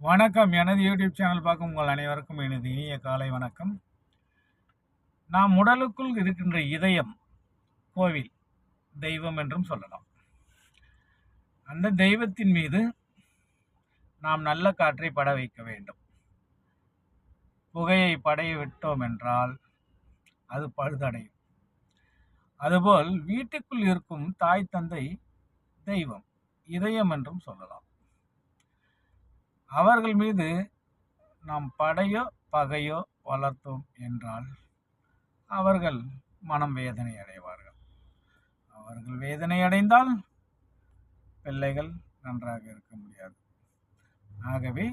வணக்கம். எனது YouTube channel பார்க்கும் உங்கள் அனைவருக்கும் எனது இனிய காலை வணக்கம். நாம் உடலுக்குள் இருக்கின்ற இதயம் கோவில் தெய்வம் என்றும் சொல்லலாம். அந்த தெய்வத்தின் மீது நாம் நல்ல காற்றை பட வைக்க வேண்டும். புகையை படைய விட்டோம் என்றால் அது பழுதடையும். அதுபோல் வீட்டுக்குள் இருக்கும் தாய் தந்தை தெய்வம் இதயம் என்றும் சொல்லலாம். அவர்கள் மீது நாம் படையோ பகையோ வளர்த்தோம் என்றால் அவர்கள் மனம் வேதனை அடைவார்கள். அவர்கள் வேதனை அடைந்தால் பிள்ளைகள் நன்றாக இருக்க முடியாது. ஆகவே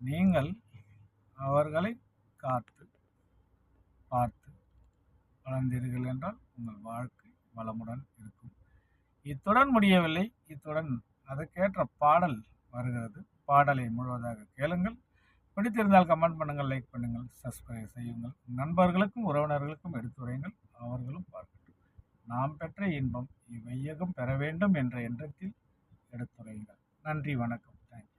நீங்கள் அவர்களை காத்து பார்த்து வளர்ந்தீர்கள் என்றால் உங்கள் வாழ்க்கை வளமுடன் இருக்கும். இத்துடன் முடியவில்லை. இத்துடன் அதற்கேற்ற பாடல் வருகிறது. பாடலை முழுவதாக கேளுங்கள். பிடித்திருந்தால் கமெண்ட் பண்ணுங்கள் லைக் பண்ணுங்கள் சப்ஸ்கிரைப் செய்யுங்கள். நண்பர்களுக்கும் உறவினர்களுக்கும் எடுத்துரைங்கள் அவர்களும் பார்க்கட்டும். நாம் பெற்ற இன்பம் இவ்வையகம் பெற வேண்டும் என்ற எண்ணத்தில் எடுத்துரையுங்கள் நன்றி வணக்கம். தேங்க்யூ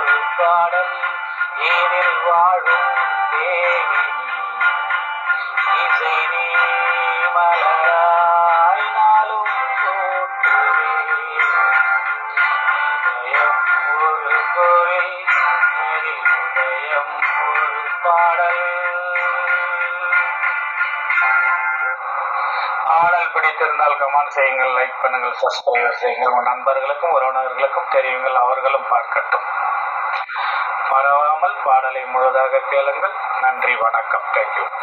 பாடல் ஏனில் வாழும் தேவினி. இசை நீ மலராய் நாளும் இதயம் ஒரு கோவில் அதில் உதயம் ஒரு பாடல். ஆடல் பிடித்திருந்தால் கமெண்ட் செய்யுங்கள் லைக் பண்ணுங்கள் சப்ஸ்கிரைபர் செய்யுங்கள். உங்கள் நண்பர்களுக்கும் உறவினர்களுக்கும் தெரியுங்கள் அவர்களும் பார்க்கட்டும் பாடலை முழுதாக கேளுங்கள். நன்றி வணக்கம். தேங்க்யூ